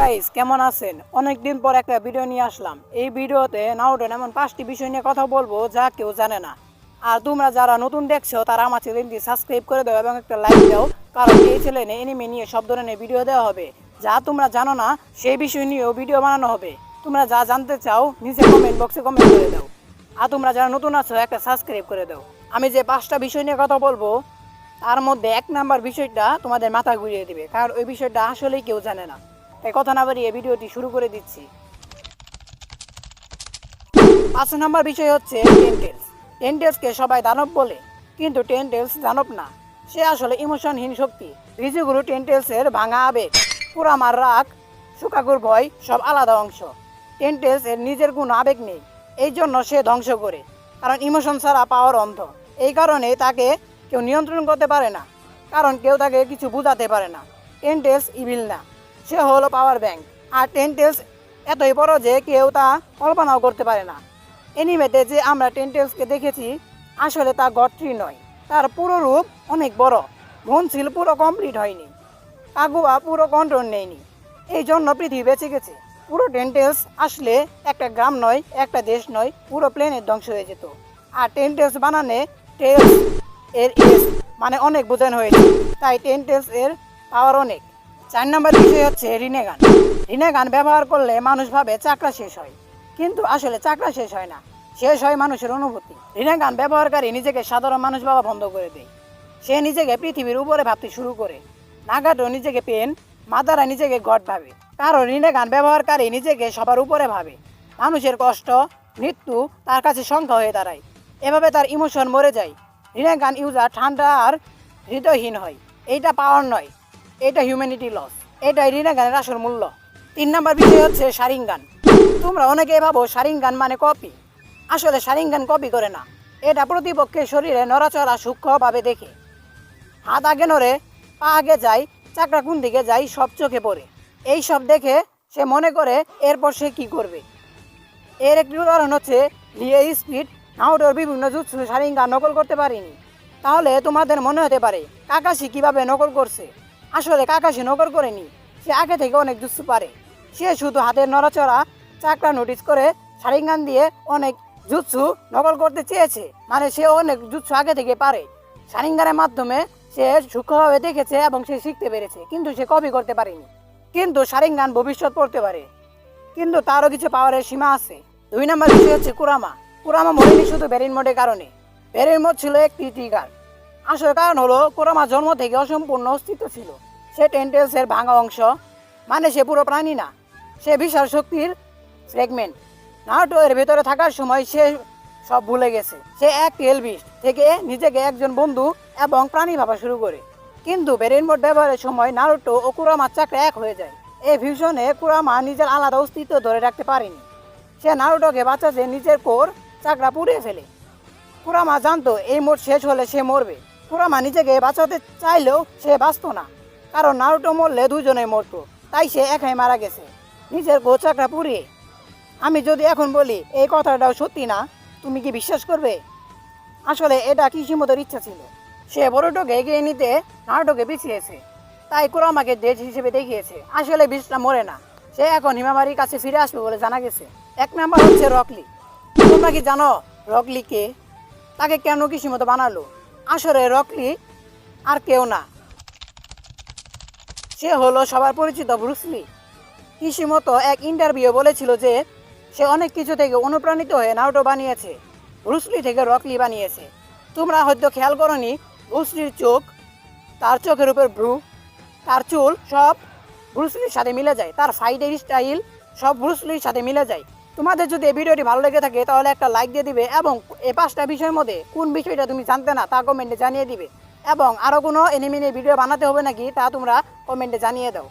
Guys কেমন আছেন? অনেকদিন পর একটা ভিডিও নিয়ে আসলাম। এই ভিডিওতে নাউটন এমন পাঁচটি বিষয় নিয়ে কথা বলব যা কেউ জানে না। আর তোমরা যারা নতুন দেখছ, তারা আমার চ্যানেলটি সাবস্ক্রাইব করে দাও এবং একটা লাইক দাও, কারণ এই চ্যানেলে এনিমে নিয়ে সব ধরনের ভিডিও দেওয়া হবে। যা তোমরা জানো না, সেই বিষয় নিয়েও ভিডিও বানানো হবে। তোমরা যা জানতে চাও, নিচে কমেন্ট বক্সে কমেন্ট করে দাও। আর তোমরা যারা নতুন আছো, একটা সাবস্ক্রাইব করে দাও। আমি যে পাঁচটা বিষয় নিয়ে কথা বলব, তার মধ্যে এক নাম্বার বিষয়টা তোমাদের মাথা ঘুরিয়ে দিবে, কারণ ওই বিষয়টা আসলেই কেউ জানে না। তাই কথা না বাড়িয়ে ভিডিওটি শুরু করে দিচ্ছি। পাঁচ নাম্বার বিষয় হচ্ছে টেন্টেলস টেন্টেলসকে সবাই দানব বলে, কিন্তু টেন্টেলস দানব না। সে আসলে ইমোশনহীন শক্তি। রিজুগুরু টেন্টেলসের ভাঙা আবেগ, পুরামার রাগ সুকাকুর ভয়, সব আলাদা অংশ। টেন্টেলস এর নিজের কোনো আবেগ নেই, এই জন্য সে ধ্বংস করে, কারণ ইমোশন ছাড়া পাওয়ার অন্ধ। এই কারণে তাকে কেউ নিয়ন্ত্রণ করতে পারে না, কারণ কেউ তাকে কিছু বোঝাতে পারে না। টেন্টেলস ইভিল না। সে হলো পাওয়ার ব্যাংক আর টেন্টেলস এতই বড় যে কেউ তা কল্পনাও করতে পারে না। এনিমেতে যে আমরা টেন্টেলসকে দেখেছি, আসলে তা গঠরি নয়। তার পুরো রূপ অনেক বড়। মন পুরো কমপ্লিট হয়নি। কাগুয়া পুরো কন্ট্রোল নেয়নি। এই জন্য পৃথিবী বেঁচে গেছে। পুরো টেন্টেলস আসলে একটা গ্রাম নয়, একটা দেশ নয়, পুরো প্লেনের ধ্বংস হয়ে যেত। আর টেন্টেলস বানানে টেলস এর এস মানে অনেক বোঝানো হয়েছে। তাই টেন্টেলস এর পাওয়ার অনেক। চার নম্বর বিষয় হচ্ছে ঋণে গান। রিনেগান রিনেগান ব্যবহার করলে মানুষ ভাবে চাকরা শেষ হয়। কিন্তু আসলে চাকরা শেষ হয় না। শেষ হয় মানুষের অনুভূতি। রিনেগান ব্যবহারকারী নিজেকে সাধারণ মানুষ ভাবা বন্ধ করে দেয়। সে নিজেকে পৃথিবীর উপরে ভাবতে শুরু করে। নাগাটো নিজেকে পেন, মাদারা নিজেকে গড ভাবে। কারণ রিনেগান ব্যবহারকারী নিজেকে সবার উপরে ভাবে। মানুষের কষ্ট, মৃত্যু তার কাছে সংখ্যা হয়ে দাঁড়ায়। এভাবে তার ইমোশন মরে যায়। রিনেগান ইউজার ঠান্ডা আর হৃদয়হীন হয়। এইটা পাওয়ার নয়। এটা হিউম্যানিটি লস এটাই রিনেগানের আসল মূল্য। তিন নম্বর বিষয় হচ্ছে সারিং গান। তোমরা অনেকেই ভাবো সারিং গান মানে কপি আসলে সারিঙ্গান কপি করে না। এটা প্রতিপক্ষের শরীরে নড়াচড়া সূক্ষ্মভাবে দেখে। হাত আগে নড়ে, পা আগে যায়, চাকরা কোন দিকে যায়, সব চোখে পড়ে। এই সব দেখে সে মনে করে, এরপর সে কি করবে? এর একটি উদাহরণ হচ্ছে লিয়ে স্পিড নাউডোর বিভিন্ন জুৎসু সারিঙ্গা নকল করতে পারিনি। তাহলে তোমাদের মনে হতে পারে, কাকাশি কীভাবে নকল করছে? আসলে কাকা সে নকল করেনি। সে আগে থেকে অনেক জুৎসু পারে। সে শুধু হাতের নড়াচড়া, চাকরা নোটিস করে সারিঙ্গান দিয়ে অনেক জুৎসু নকল করতে চেয়েছে। মানে সে অনেক জুৎসু আগে থেকে পারে। সারিঙ্গানের মাধ্যমে সে সূক্ষ্মভাবে দেখেছে এবং সে শিখতে পেরেছে, কিন্তু সে কপি করতে পারেনি। কিন্তু সারিঙ্গান ভবিষ্যৎ পড়তে পারে। কিন্তু তারও কিছু পাওয়ারের সীমা আছে। দুই নম্বর বিষয় হচ্ছে কুরামা। কুরামা মরেনি শুধু বেরিন মোডের কারণে। বেরিন মোড ছিল একটি ট্রিগার আসল কারণ হলো কুরামা জন্ম থেকে অসম্পূর্ণ অস্তিত্ব ছিল। সে টেন্টেলসের ভাঙা অংশ মানে সে পুরো প্রাণী না, সে বিশাল শক্তির ফ্রেগমেন্ট নাটো এর ভেতরে থাকার সময় সে সব ভুলে গেছে। সে এক টেলবিস্ট থেকে নিজেকে একজন বন্ধু এবং প্রাণী ভাবা শুরু করে। কিন্তু বেরেন মোড ব্যবহারের সময় নারুটো ও কুরামার চাকরা এক হয়ে যায়। এই ভিউশনে কুরামা নিজের আলাদা অস্তিত্ব ধরে রাখতে পারেনি। সে নারুটোকে বাঁচাতে নিজের কোর চাকরা পুড়িয়ে ফেলে। কুরামা জানতো এই মোট শেষ হলে সে মরবে। কুরামা নিজেকে বাঁচাতে চাইলেও সে বাঁচত না। কারণ নারুটো মরলে দুজনে মরতো। তাই সে একাই মারা গেছে। নিজের গো চাকরা পুড়িয়ে। আমি যদি এখন বলি, এই কথাটাও সত্যি না? তুমি কি বিশ্বাস করবে? আসলে এটা কিসিমতোর ইচ্ছা ছিল। সে বড়টোকে এগিয়ে নিতে নারুটোকে পিছিয়েছে। তাই কুরামাকে দেশ হিসেবে দেখিয়েছে। আসলে বিষটা মরে না। সে এখন হিমাবাড়ির কাছে ফিরে আসবে বলে জানা গেছে। এক নাম্বার হচ্ছে রকলি। তোমরা কি জানো রকলিকে তাকে কেন কিসিমতো বানালো? আসলে রকলি আর কেউ না। সে হলো সবার পরিচিত ব্রুসলি মতো এক ইন্টারভিউ বলেছিল যে, সে অনেক কিছু থেকে অনুপ্রাণিত হয়ে নাউটো বানিয়েছে ব্রুসলি থেকে রকলি বানিয়েছে। তোমরা হয়তো খেয়াল করনি ব্রুসলির চোখ, তার চোখের উপর ব্রু তার চুল সব ব্রুসলির সাথে মিলে যায়, তার ফাইটের স্টাইল সব ব্রুসলির সাথে মিলে যায়। তোমাদের যদি এই ভিডিওটি ভালো লেগে থাকে, তাহলে একটা লাইক দিয়ে দিবে এবং এ পাঁচটা বিষয়ের মধ্যে কোন বিষয়টা তুমি জানতে না, তা কমেন্টে জানিয়ে দিবে। এবং আরও কোনো এনিমিনি ভিডিও বানাতে হবে নাকি, তা তোমরা কমেন্টে জানিয়ে দাও।